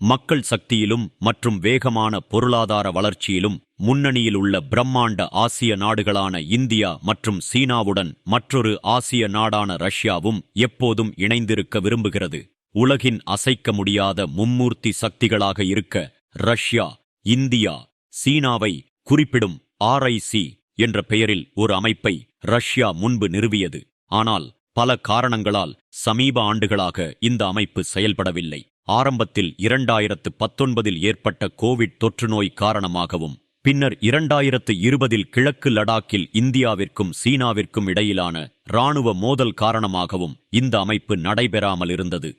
மக்கள் சக்தியிலும் மற்றும் வேகமான பொருளாதார வளர்ச்சியிலும் முன்னணியில் உள்ள பிரம்மாண்ட ஆசிய நாடுகளான இந்தியா மற்றும் சீனாவுடன் மற்றொரு ஆசிய நாடான ரஷ்யாவும் எப்போதும் இணைந்திருக்க விரும்புகிறது. உலகின் அசைக்க முடியாத மும்மூர்த்தி சக்திகளாக இருக்க ரஷ்யா இந்தியா சீனாவை குறிப்பிடும் ஆர்ஐசி என்ற பெயரில் ஒரு அமைப்பை ரஷ்யா முன்பு நிறுவியது. ஆனால் பல காரணங்களால் சமீப ஆண்டுகளாக இந்த அமைப்பு செயல்படவில்லை. ஆரம்பத்தில் இரண்டாயிரத்து பத்தொன்பதில் ஏற்பட்ட கோவிட் தொற்றுநோய் காரணமாகவும் பின்னர் இரண்டாயிரத்து இருபதில் கிழக்கு லடாக்கில் இந்தியாவிற்கும் சீனாவிற்கும் இடையிலான இராணுவ மோதல் காரணமாகவும் இந்த அமைப்பு நடைபெறாமல் இருந்தது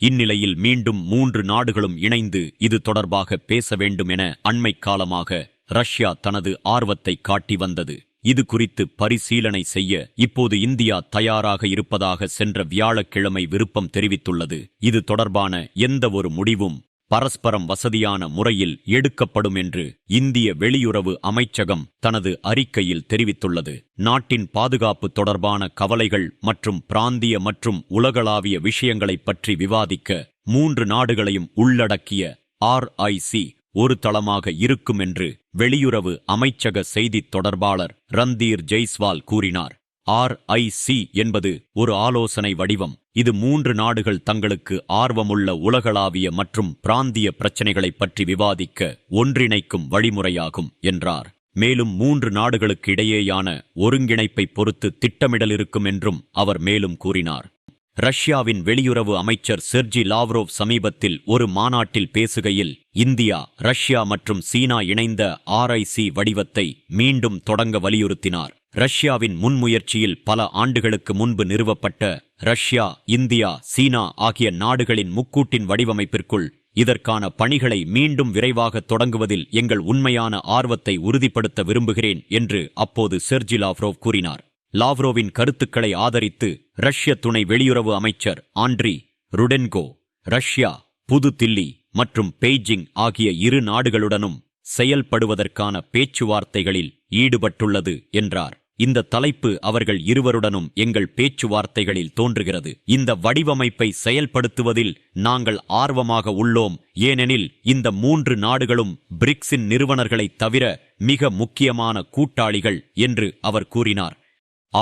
இந்நிலையில் மீண்டும் மூன்று நாடுகளும் இணைந்து இது தொடர்பாக பேச வேண்டும் என அண்மை காலமாக ரஷ்யா தனது ஆர்வத்தை காட்டி வந்தது. இது குறித்து பரிசீலனை செய்ய இப்போது இந்தியா தயாராக இருப்பதாக சென்ற வியாழக்கிழமை விருப்பம் தெரிவித்துள்ளது. இது தொடர்பான எந்த ஒரு முடிவும் பரஸ்பரம் வசதியான முறையில் எடுக்கப்படும் என்று இந்திய வெளியுறவு அமைச்சகம் தனது அறிக்கையில் தெரிவித்துள்ளது. நாட்டின் பாதுகாப்பு தொடர்பான கவலைகள் மற்றும் பிராந்திய மற்றும் உலகளாவிய விஷயங்களைப் பற்றி விவாதிக்க மூன்று நாடுகளையும் உள்ளடக்கிய ஆர்ஐசி ஒரு தளமாக இருக்கும் என்று வெளியுறவு அமைச்சக செய்தித் தொடர்பாளர் ரந்தீர் ஜெய்ஸ்வால் கூறினார். ஆர்ஐசி என்பது ஒரு ஆலோசனை வடிவம். இது மூன்று நாடுகள் தங்களுக்கு ஆர்வமுள்ள உலகளாவிய மற்றும் பிராந்திய பிரச்சினைகளைப் பற்றி விவாதிக்க ஒன்றிணைக்கும் வழிமுறையாகும் என்றார். மேலும் மூன்று நாடுகளுக்கு இடையேயான ஒருங்கிணைப்பை பொறுத்து திட்டமிடல் இருக்கும் என்றும் அவர் மேலும் கூறினார். ரஷ்யாவின் வெளியுறவு அமைச்சர் செர்ஜி லாவ்ரோவ் சமீபத்தில் ஒரு மாநாட்டில் பேசுகையில் இந்தியா ரஷ்யா மற்றும் சீனா இணைந்த ஆர்ஐசி வடிவத்தை மீண்டும் தொடங்க வலியுறுத்தினார். ரஷ்யாவின் முன்முயற்சியில் பல ஆண்டுகளுக்கு முன்பு நிறுவப்பட்ட ரஷ்யா இந்தியா சீனா ஆகிய நாடுகளின் முக்கூட்டின் வடிவமைப்பிற்குள் இதற்கான பணிகளை மீண்டும் விரைவாக தொடங்குவதில் எங்கள் உண்மையான ஆர்வத்தை உறுதிப்படுத்த விரும்புகிறேன் என்று அப்போது செர்ஜி லாவ்ரோவ் கூறினார். லாவ்ரோவின் கருத்துக்களை ஆதரித்து ரஷ்ய துணை வெளியுறவு அமைச்சர் ஆண்ட்ரி ருடென்கோ ரஷ்யா புது தில்லி மற்றும் பெய்ஜிங் ஆகிய இரு நாடுகளுடனும் செயல்படுவதற்கான பேச்சுவார்த்தைகளில் ஈடுபட்டுள்ளது என்றார். இந்த தலைப்பு அவர்கள் இருவருடனும் எங்கள் பேச்சுவார்த்தைகளில் தோன்றுகிறது. இந்த வடிவமைப்பை செயல்படுத்துவதில் நாங்கள் ஆர்வமாக உள்ளோம். ஏனெனில் இந்த மூன்று நாடுகளும் பிரிக்ஸின் நிறுவனர்களைத் தவிர மிக முக்கியமான கூட்டாளிகள் என்று அவர் கூறினார்.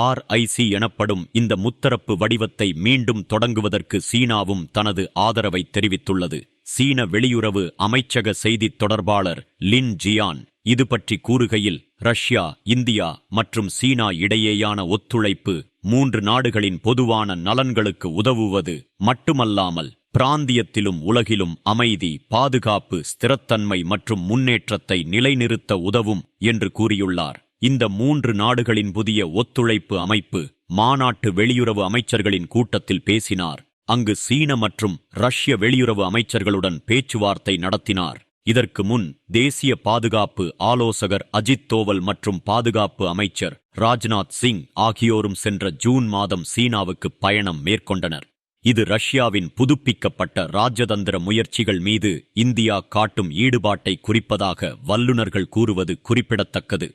ஆர்ஐசி எனப்படும் இந்த முத்தரப்பு வடிவத்தை மீண்டும் தொடங்குவதற்கு சீனாவும் தனது ஆதரவை தெரிவித்துள்ளது. சீன வெளியுறவு அமைச்சக செய்தித் தொடர்பாளர் லின் ஜியான் இது பற்றி கூறுகையில் ரஷ்யா இந்தியா மற்றும் சீனா இடையேயான ஒத்துழைப்பு மூன்று நாடுகளின் பொதுவான நலன்களுக்கு உதவுவது மட்டுமல்லாமல் பிராந்தியத்திலும் உலகிலும் அமைதி பாதுகாப்பு ஸ்திரத்தன்மை மற்றும் முன்னேற்றத்தை நிலைநிறுத்த உதவும் என்று கூறியுள்ளார். இந்த மூன்று நாடுகளின் புதிய ஒத்துழைப்பு அமைப்பு மாநாட்டு வெளியுறவு அமைச்சர்களின் கூட்டத்தில் பேசினார். அங்கு சீன மற்றும் ரஷ்ய வெளியுறவு அமைச்சர்களுடன் பேச்சுவார்த்தை நடத்தினார். இதற்கு முன் தேசிய பாதுகாப்பு ஆலோசகர் அஜித் தோவல் மற்றும் பாதுகாப்பு அமைச்சர் ராஜ்நாத் சிங் ஆகியோரும் சென்ற ஜூன் மாதம் சீனாவுக்கு பயணம் மேற்கொண்டனர். இது ரஷ்யாவின் புதுப்பிக்கப்பட்ட ராஜதந்திர முயற்சிகள் மீது இந்தியா காட்டும் ஈடுபாட்டை குறிப்பதாக வல்லுநர்கள் கூறுவது குறிப்பிடத்தக்கது.